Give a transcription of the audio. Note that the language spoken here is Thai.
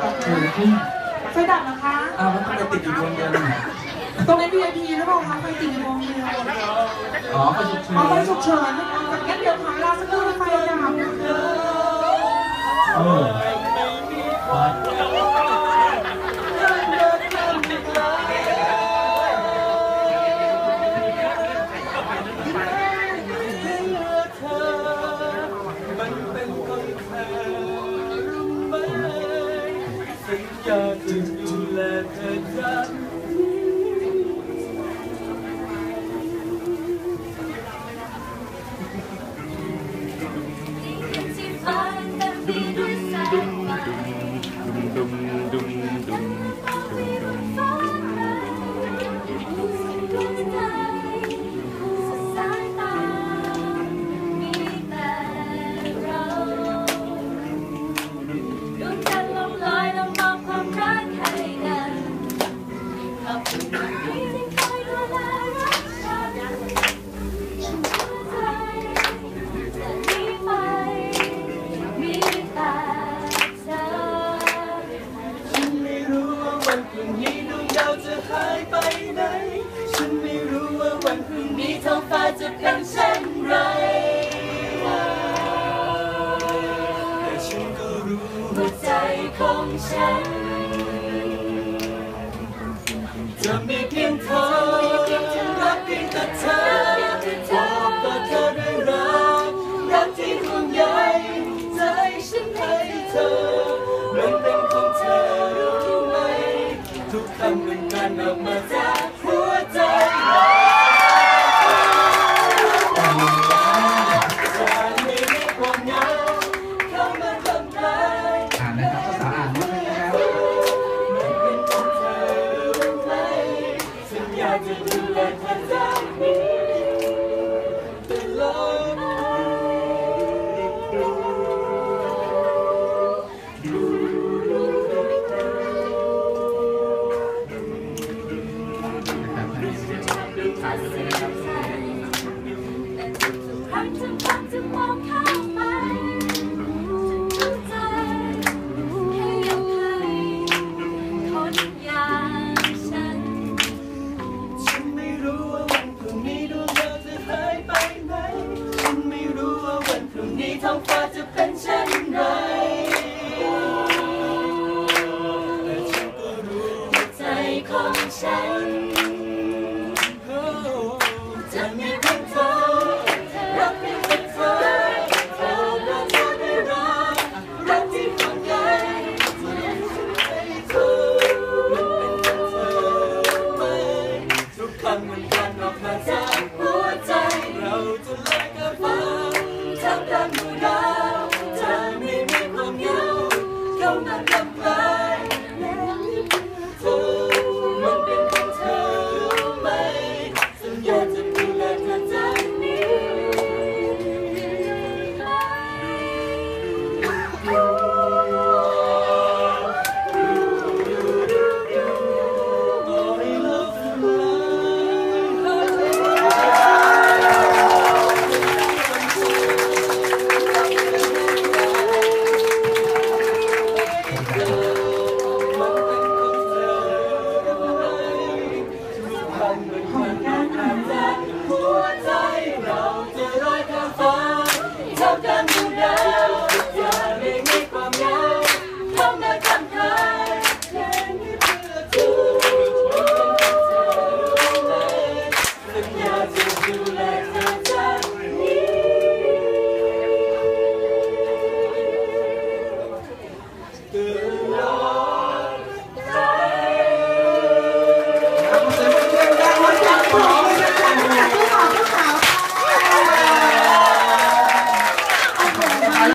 เออขึ้นไฟดับนะคะ อ้าวมันต้องไปติดอยู่ดวงเดียวนี่ตรงนี้ VIP หรือเปล่าคะไฟติดอยู่ดวงเดียวอ๋อไฟฉุกเฉิเอานไฟฉุกเฉินงั้นเดี๋ยวขอเวลาสักครู่ไฟดับเออ doom วันพรุ่งนี้ดวงดาวจะหายไปไหน ฉันไม่รู้ว่าวันพรุ่งนี้ท้องฟ้าจะเป็นเช่นไร แต่ฉันก็รู้หัวใจของฉัน จะมีเพียงเธอรักเพียงแต่เธอบอกต่อเธอด้วยรักรักที่ห่วงใยใจฉันให้เธอ ออกมาจากหัวใจเราจะไม่มีความเหงาเข้ามาทำร้ายอ่านนะครับภาษาอ่านนิดนึงนะครับเป็นของเธอรู้ไหมาจะดูแลเธอจากนี้ แ